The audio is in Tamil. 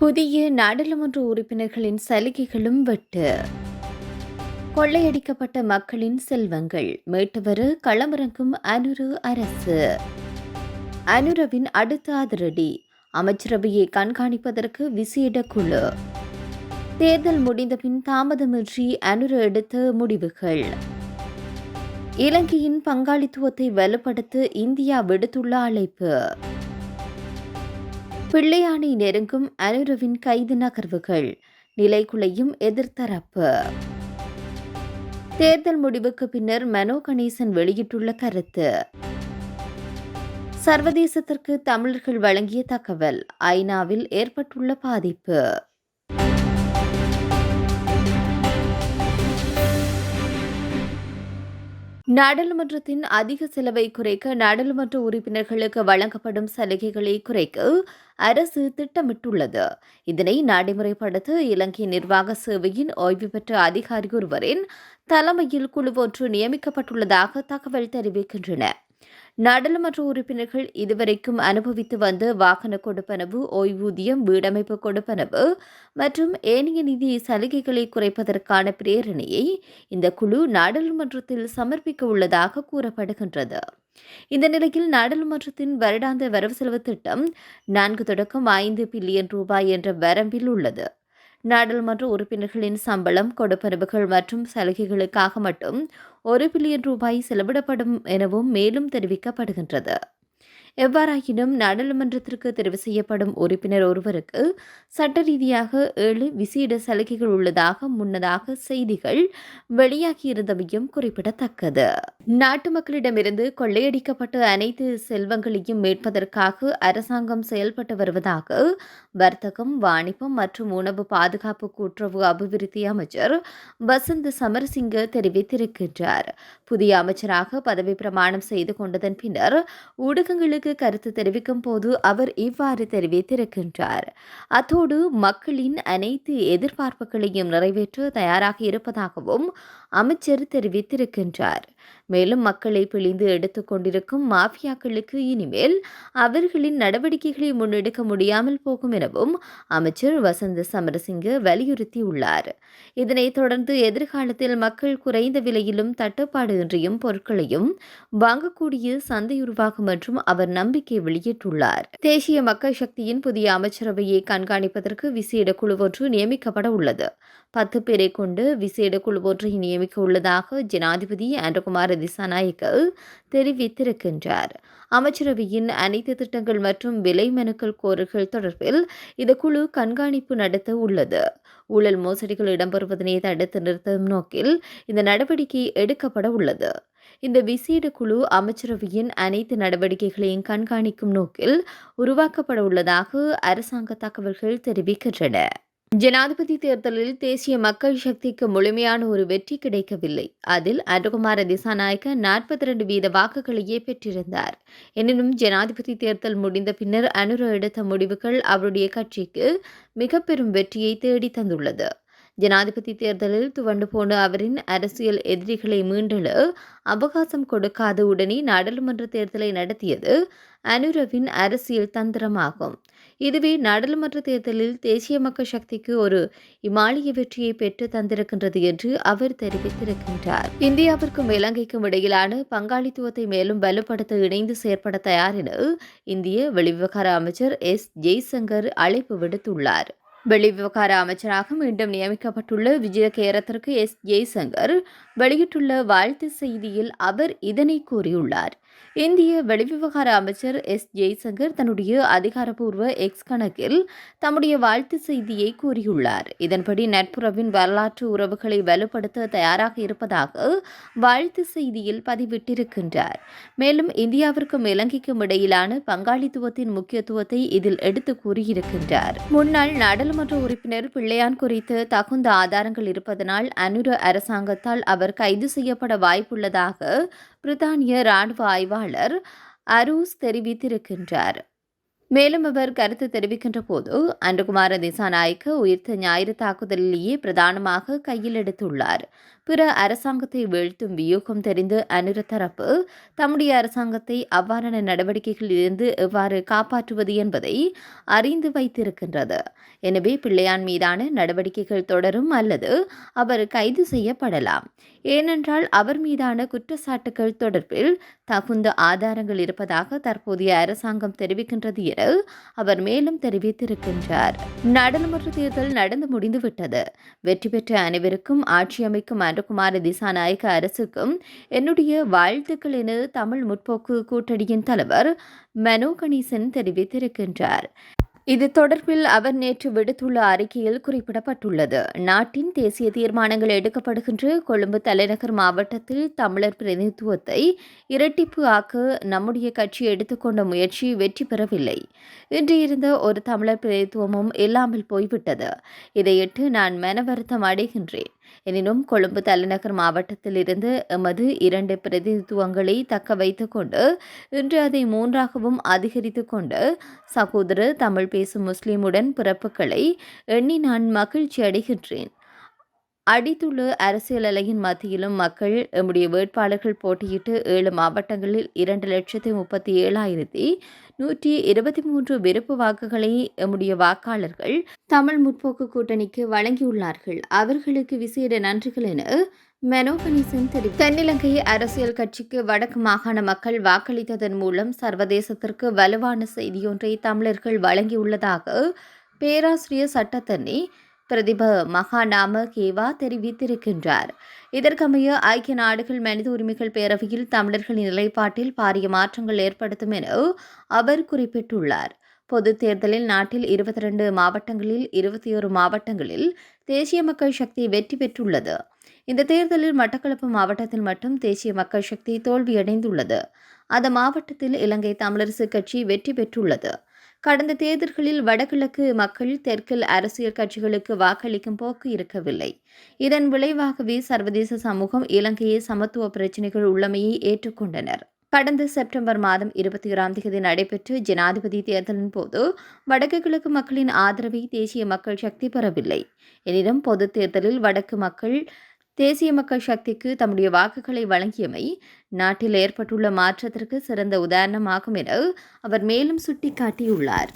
புதிய நாடாளுமன்ற உறுப்பினர்களின் சலுகைகளும் வெட்டு. கொள்ளையடிக்கப்பட்ட மக்களின் செல்வங்கள் மீட்டுவர களமிறங்கும் அனுரு அரசு. அனுரவின் அடுத்த அதிரடி அமைச்சரவையை கண்காணிப்பதற்கு விசேட குழு. தேர்தல் முடிந்தபின் தாமதமின்றி அனுரு எடுத்த முடிவுகள். இலங்கையின் பங்காளித்துவத்தை வலுப்படுத்த இந்தியா விடுத்துள்ள அழைப்பு. பிள்ளையானை நெருங்கும் அனுருவின் கைது நகர்வுகள் நிலைக்குலையும் எதிர்த்தரப்பு. தேர்தல் முடிவுக்கு பின்னர் மனோ கணேசன் வெளியிட்டுள்ள கருத்து. சர்வதேசத்திற்கு தமிழர்கள் வழங்கிய தகவல் ஐநாவில் ஏற்பட்டுள்ள பாதிப்பு. நாடாளுமன்றத்தின் அதிக செலவை குறைக்க நாடாளுமன்ற உறுப்பினர்களுக்கு வழங்கப்படும் சலுகைகளை குறைக்க அரசு திட்டமிட்டுள்ளது. இதனை நடைமுறைப்படுத்த இலங்கை நிர்வாக சேவையின் ஓய்வு பெற்ற அதிகாரி ஒருவரின் தலைமையில் குழு ஒன்று நியமிக்கப்பட்டுள்ளதாக தகவல் தெரிவிக்கின்றன. நாடாளுமன்ற உறுப்பினர்கள் இதுவரைக்கும் அனுபவித்து வந்த வாகன கொடுப்பனவு ஓய்வூதியம் வீடமைப்பு கொடுப்பனவு மற்றும் ஏனைய நிதி சலுகைகளை குறைப்பதற்கான பிரேரணையை இந்த குழு நாடாளுமன்றத்தில் சமர்ப்பிக்க உள்ளதாக கூறப்படுகின்றது. இந்த நிலையில் நாடாளுமன்றத்தின் வருடாந்த வரவு செலவு திட்டம் நான்கு தொடக்கம் ஐந்து பில்லியன் ரூபாய் என்ற வரம்பில் உள்ளது. நாடாளுமன்ற உறுப்பினர்களின் சம்பளம் கொடுப்பனவுகள் மற்றும் சலுகைகளுக்காக மட்டும் ஒரு பில்லியன் ரூபாய் செலவிடப்படும் எனவும் மேலும் தெரிவிக்கப்படுகின்றது. எவ்வாறாயினும் நாடாளுமன்றத்திற்கு தெரிவு செய்யப்படும் உறுப்பினர் ஒருவருக்கு சட்ட ரீதியாக ஏழு விசேட சலுகைகள் உள்ளதாக முன்னதாக செய்திகள் வெளியாகியிருந்தமையும் குறிப்பிடத்தக்கது. நாட்டு மக்களிடமிருந்து கொள்ளையடிக்கப்பட்ட அனைத்து செல்வங்களையும் மீட்பதற்காக அரசாங்கம் செயல்பட்டு வருவதாக வர்த்தகம் வாணிபம் மற்றும் உணவு பாதுகாப்பு கூட்டுறவு அபிவிருத்தி அமைச்சர் வசந்த் சமரசிங்க தெரிவித்திருக்கின்றார். புதிய அமைச்சராக பதவி பிரமாணம் செய்து கொண்டதன் பின்னர் ஊடகங்களுக்கு கருத்து தெரிவிக்கும் போது அவர் இவ்வாறு தெரிவித்திருக்கின்றார். அத்தோடு மக்களின் அனைத்து எதிர்பார்ப்புகளையும் நிறைவேற்ற தயாராக இருப்பதாகவும் அமைச்சர் தெரிவித்திருக்கின்றார். மேலும் மக்களை பிழிந்து எடுத்துக் கொண்டிருக்கும் மாஃபியாக்களுக்கு இனிமேல் அவர்களின் நடவடிக்கைகளை முன்னெடுக்க முடியாமல் போகும் எனவும் அமைச்சர் வசந்த சமரசிங்க வலியுறுத்தியுள்ளார். இதனைத் தொடர்ந்து எதிர்காலத்தில் மக்கள் குறைந்த விலையிலும் தட்டுப்பாடு இன்றியும் பொருட்களையும் வாங்கக்கூடிய சந்தை உருவாகும் என்றும் அவர் நம்பிக்கை வெளியிட்டுள்ளார். தேசிய மக்கள் சக்தியின் புதிய அமைச்சரவையை கண்காணிப்பதற்கு விசேட குழு ஒன்று நியமிக்கப்பட உள்ளது. பத்து பேரை கொண்டு விசேட குழு ஒன்றை நியமிக்க உள்ளதாக ஜனாதிபதி ஆண்டகுமார் திசாநாயக்க தெரிவித்திருக்கின்றார். அமைச்சரவையின் அனைத்து திட்டங்கள் மற்றும் விலை மனுக்கள் கோரல்கள் தொடர்பில் இந்த குழு கண்காணிப்பு நடத்த உள்ளது. ஊழல் மோசடிகள் இடம்பெறுவதனை தடுத்து நிறுத்தும் நோக்கில் இந்த நடவடிக்கை எடுக்கப்பட உள்ளது. இந்த விசேட குழு அமைச்சரவையின் அனைத்து நடவடிக்கைகளையும் கண்காணிக்கும் நோக்கில் உருவாக்கப்பட உள்ளதாக அரசாங்க தகவல்கள் தெரிவிக்கின்றன. ஜனாதிபதி தேர்தலில் தேசிய மக்கள் சக்திக்கு முழுமையான ஒரு வெற்றி கிடைக்கவில்லை. அதில் அனுகுமார திசாநாயக்க நாற்பத்தி ரெண்டு வீத வாக்குகளையே பெற்றிருந்தார் எனினும் ஜனாதிபதி தேர்தல் முடிந்த பின்னர் அனுர எடுத்த முடிவுகள் அவருடைய கட்சிக்கு மிக பெரும் வெற்றியை தேடி தந்துள்ளது. ஜனாதிபதி தேர்தலில் துவண்டு போன அவரின் அரசியல் எதிரிகளை மீண்டெழ அவகாசம் கொடுக்காத உடனே நாடாளுமன்ற தேர்தலை நடத்தியது அனுரவின் அரசியல் தந்திரமாகும். இதுவே நாடாளுமன்ற தேர்தலில் தேசிய மக்கள் சக்திக்கு ஒரு இமாலய வெற்றியை பெற்று தந்திருக்கின்றது என்று அவர் தெரிவித்திருக்கின்றார். இந்தியாவிற்கும் இலங்கைக்கும் இடையிலான பங்காளித்துவத்தை மேலும் வலுப்படுத்த இணைந்து செயற்பட தயார் என இந்திய வெளிவிவகார அமைச்சர் எஸ். ஜெய்சங்கர் அழைப்பு விடுத்துள்ளார். வெளிவிவகார அமைச்சராக மீண்டும் நியமிக்கப்பட்டுள்ள விஜயகேரத்திற்கு எஸ். ஜெய்சங்கர் வெளியிட்டுள்ள வாழ்த்து செய்தியில் அவர் இதனை கூறியுள்ளார். இந்திய வெளிவிவகார அமைச்சர் எஸ். ஜெய்சங்கர் தன்னுடைய அதிகாரப்பூர்வ எக்ஸ் கணக்கில் தம்முடைய வாழ்த்து செய்தியை கூறியுள்ளார். இதன்படி நட்புறவின் வரலாற்று உறவுகளை வலுப்படுத்த தயாராக இருப்பதாக வாழ்த்து செய்தியில் பதிவிட்டிருக்கின்றார். மேலும் இந்தியாவிற்கும் இலங்கைக்கும் இடையிலான பங்காளித்துவத்தின் முக்கியத்துவத்தை இதில் எடுத்து கூறியிருக்கின்றார். முன்னாள் நாடாளுமன்ற உறுப்பினர் பிள்ளையான் குறித்து தகுந்த ஆதாரங்கள் இருப்பதனால் அனுர அரசாங்கத்தால் அவர் கைது செய்யப்பட வாய்ப்புள்ளதாக பிரித்தானிய ராணுவ ஆய்வாளர் அரூஸ் தெரிவித்திருக்கின்றார். மேலும் அவர் கருத்து தெரிவிக்கின்ற போது அன்றுகுமார திசாநாயக்க உயிர்த்த ஞாயிறு தாக்குதலிலேயே பிரதானமாக கையில் எடுத்துள்ளார். பிற அரசாங்கத்தை வீழ்த்தும் வியூகம் தெரிந்து அனுர தரப்பு தம்முடைய அரசாங்கத்தை அவ்வாறான நடவடிக்கைகளில் இருந்து எவ்வாறு காப்பாற்றுவது என்பதை அறிந்து வைத்திருக்கின்றது. எனவே பிள்ளையான் மீதான நடவடிக்கைகள் தொடரும் அல்லது அவர் கைது செய்யப்படலாம். ஏனென்றால் அவர் மீதான குற்றச்சாட்டுகள் தொடர்பில் தகுந்த ஆதாரங்கள் இருப்பதாக தற்போதைய அரசாங்கம் தெரிவிக்கின்றது என அவர் மேலும் தெரிவித்திருக்கின்றார். நாடாளுமன்ற தேர்தல் நடந்து முடிந்துவிட்டது. வெற்றி பெற்ற அனைவருக்கும் ஆட்சி அமைக்கும் அனுகுமார திசாநாயக அரசுக்கும் என்னுடைய வாழ்த்துக்கள் என தமிழ் முற்போக்கு கூட்டணியின் தலைவர் மனோ கணேசன் தெரிவித்திருக்கின்றார். இது தொடர்பில் அவர் நேற்று விடுத்துள்ள அறிக்கையில் குறிப்பிடப்பட்டுள்ளது. நாட்டின் தேசிய தீர்மானங்கள் எடுக்கப்படுகின்ற கொழும்பு தலைநகர் மாவட்டத்தில் தமிழர் பிரதிநிதித்துவத்தை இரட்டிப்பு ஆக்க நம்முடைய கட்சி எடுத்துக்கொண்ட முயற்சி வெற்றி பெறவில்லை. இன்று இருந்த ஒரு தமிழர் பிரதிநிதித்துவமும் இல்லாமல் போய்விட்டது. இதையிட்டு நான் மனவருத்தம் அடைகின்றேன். எனினும் கொழும்பு தலைநகர் மாவட்டத்தில் இருந்து எமது இரண்டு பிரதிநிதித்துவங்களை தக்க வைத்து கொண்டு இன்று அதை மூன்றாகவும் அதிகரித்து கொண்டு சகோதர தமிழ் பேசும் முஸ்லிமுடன் பிறப்புகளை எண்ணி நான் மகிழ்ச்சி அடைகின்றேன் அடித்துள்ள அரசியல் அலையின் மத்தியிலும் மக்கள் எம்முடைய வேட்பாளர்கள் போட்டியிட்டு ஏழு மாவட்டங்களில் இரண்டு லட்சத்தி முப்பத்தி ஏழாயிரத்தி நூற்றி இருபத்தி மூன்று விருப்பு வாக்குகளை எம்முடைய வாக்காளர்கள் தமிழ் முற்போக்கு கூட்டணிக்கு வழங்கியுள்ளார்கள். அவர்களுக்கு விசேட நன்றிகள் என மெனோ கணேசன் தெரிவித்தார். தென்னிலங்கை அரசியல் கட்சிக்கு வடக்கு மாகாண மக்கள் வாக்களித்ததன் மூலம் சர்வதேசத்திற்கு வலுவான செய்தியொன்றை தமிழர்கள் வழங்கியுள்ளதாக பேராசிரியர் சட்டத்தண்ணி பிரதிப மகாநாம கேவா தெரிவித்திருக்கின்றார். இதற்கமைய ஐக்கிய நாடுகள் மனித உரிமைகள் பேரவையில் தமிழர்களின் நிலைப்பாட்டில் பாரிய மாற்றங்கள் ஏற்படுத்தும் என அவர் குறிப்பிட்டுள்ளார். பொது தேர்தலில் நாட்டில் இருபத்தி ரெண்டு மாவட்டங்களில் இருபத்தி ஒரு மாவட்டங்களில் தேசிய மக்கள் சக்தி வெற்றி பெற்றுள்ளது. இந்த தேர்தலில் மட்டக்களப்பு மாவட்டத்தில் மட்டும் தேசிய மக்கள் சக்தி தோல்வியடைந்துள்ளது. அந்த மாவட்டத்தில் இலங்கை தமிழரசு கட்சி வெற்றி பெற்றுள்ளது. கடந்த தேர்தல்களில் வடகிழக்கு மக்கள் தெற்கில் அரசியல் கட்சிகளுக்கு வாக்களிக்கும் போக்கு இருக்கவில்லை. இதன் விளைவாகவே சர்வதேச சமூகம் இலங்கையை சமத்துவ பிரச்சினைகள் உள்ளமையை ஏற்றுக்கொண்டனர். கடந்த செப்டம்பர் மாதம் இருபத்தி ஓராம் தேதி நடைபெற்ற ஜனாதிபதி தேர்தலின் போது வடக்கு கிழக்கு மக்களின் ஆதரவை தேசிய மக்கள் சக்தி பெறவில்லை. எனினும் பொது தேர்தலில் வடக்கு மக்கள் தேசிய மக்கள் சக்திக்கு தம்முடைய வாக்குகளை வழங்கியமை நாட்டில் ஏற்பட்டுள்ள மாற்றத்திற்கு சிறந்த உதாரணமாகும் என அவர் மேலும் சுட்டிக்காட்டியுள்ளார்.